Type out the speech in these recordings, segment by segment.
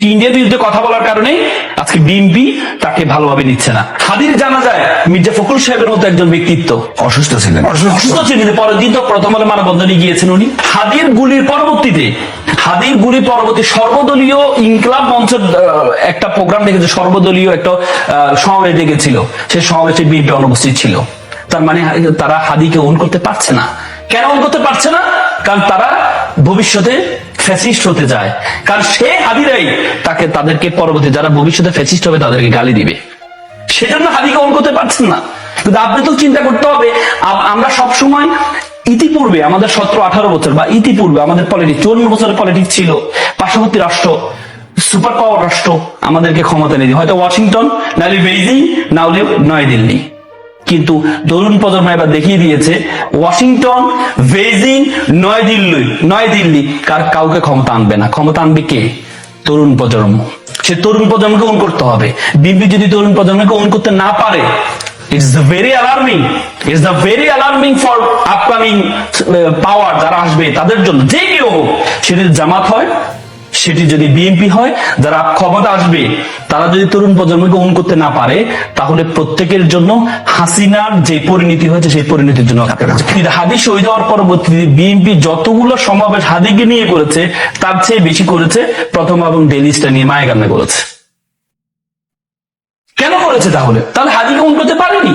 ইন্ডিয়ার বিরুদ্ধে কথা বলার কারণে আজকে বিএনপি তাকে ভালোভাবে নিচ্ছে না। হাদির জানা যায় মির্জা ফখরুল সাহেবের মতো একজন ব্যক্তিত্ব। অসুস্থ ছিলেন। অসুস্থ ছিলেন। পরের দিন তো প্রথম আলো মানবন্ধনে গিয়েছেন উনি। হাদির গুলির পরবর্তীতে গুলি পরবর্তী সর্বদলীয় ইনকলাব মঞ্চের একটা প্রোগ্রাম দেখেছে সর্বদলীয় একটা সমাবেশ ডেকেছিল সেই সমাবেশে বিএনপি অনুপস্থিত ছিল। তার মানে তারা হাদিকে ওন করতে পারছে না। কেন ওন করতে পারছে না? কারণ তারা ভবিষ্যতে ফ্যাসিস্ট হতে যায়। কারণ সে হাদিরাই তাকে তাদেরকে পরবর্তী যারা ভবিষ্যতে ফ্যাসিস্ট হবে তাদেরকে গালি দিবে। সেজন্য হাদিকে অন করতে পারছেন না। কিন্তু আপনি তো চিন্তা করতে হবে আমরা সব সময় ইতিপূর্বে আমাদের সতেরো, আঠারো বছর বা ইতিপূর্বে আমাদের পলিটিক্স চুয়ান্ন বছরের পলিটিক্স ছিল। পার্শ্ববর্তী রাষ্ট্র সুপার পাওয়ার রাষ্ট্র আমাদেরকে ক্ষমতা নিয়ে হয়তো ওয়াশিংটন নাহলে বেইজিং, না হলে নয়াদিল্লি। কিন্তু তরুণ প্রজন্ম এবার দেখিয়ে দিয়েছে, ওয়াশিংটন, বেইজিং নয়াদিল্লি নয়াদিল্লি কার কাউকে ক্ষমতা আনবে না। ক্ষমতা আনবে কে? তরুণ প্রজন্ম। সে তরুণ প্রজন্মকে ওন করতে হবে। বিএনপি যদি তরুণ প্রজন্মকে ওন করতে না পারে it's very alarming it's the very alarming for upcoming power যারা আসবে তাদের জন্য, যে কেউ হোক, সেটি জামাত হয় সেটি যদি বিএনপি হয়, যারা ক্ষমতা আসবে, তারা যদি তরুণ প্রজন্মকে ওন করতে না পারে, তাহলে প্রত্যেকের জন্য হাসিনার যে পরিণতি হয়েছে, সেই পরিণতির জন্য হাদি শহীদ হওয়ার পরবর্তীতে বিএনপি যতগুলো সমাবেশ হাদিকে নিয়ে করেছে, তার চেয়ে বেশি করেছে প্রথম এবং ডেলিস্টা নিয়ে মায়ের করেছে। কেন করেছে তাহলে? তাহলে হাদিকে উন করতে পারেনি।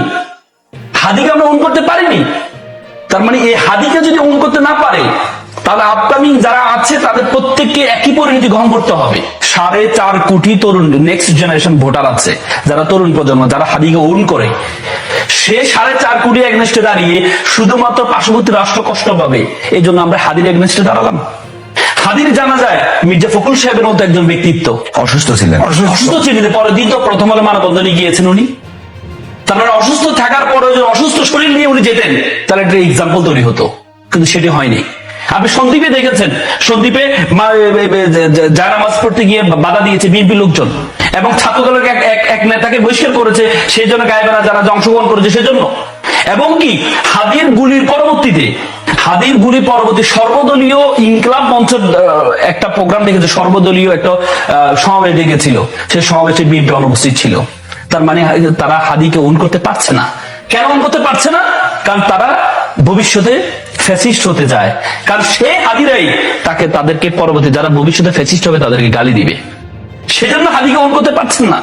হাদিকে আমরা উন করতে পারিনি। তার মানে এই হাদিকে যদি উন করতে না পারে তাহলে আপকামিং যারা আছে তাদের প্রত্যেককে একই পরিণতি গ্রহণ করতে হবে। সাড়ে চার কোটি তরুণ নেক্সট জেনারেশন ভোটার আছে যারা তরুণ প্রজন্ম যারা হাদিকে ওন করে। সে সাড়ে চার কোটি এগনেস্টে দাঁড়িয়ে শুধুমাত্র পার্শ্ববর্তী রাষ্ট্র কষ্ট পাবে। এই জন্য আমরা হাদির এগনেস্টে দাঁড়ালাম। হাদির জানা যায় মির্জা ফখরুল সাহেবের মতো একজন ব্যক্তিত্ব। অসুস্থ ছিলেন। অসুস্থ ছিলেন। পরে দিন তো প্রথম আলো মানবন্ধনে গিয়েছেন উনি। তার মানে অসুস্থ থাকার পরে অসুস্থ শরীর নিয়ে উনি যেতেন তাহলে একটা এক্সাম্পল তৈরি হতো। কিন্তু সেটি হয়নি। আপনি সন্দীপে দেখেছেন, সন্দীপে জায়নামাজ পড়তে গিয়ে বাধা দিয়েছে বিএনপি লোকজন এবং ছাত্রদলের এক, এক- নেতাকে বহিষ্কার করেছে, সেই জন্য গায়েবানা যারা অংশগ্রহণ করেছে সেজন্য এবং কি, হাদির গুলির পরবর্তীতে, হাদির গুলি পরবর্তী সর্বদলীয় ইনকলাব মঞ্চের একটা প্রোগ্রাম দেখেছে, সর্বদলীয় একটা সমাবেশ ডেকেছিল। সেই সমাবেশে বিএনপি অনুপস্থিত ছিল। তার মানে তারা হাদিকে উন করতে পারছে না। কেন ওন করতে পারছে না? কারণ তারা ভবিষ্যতে ফ্যাসিস্ট হতে যায় কারণ সে হাদিরাই তাকে তাদেরকে পরবর্তী যারা ভবিষ্যতে ফ্যাসিস্ট হবে তাদেরকে গালি দিবে। সেজন্য হাদিকে অন করতে পারছেন না।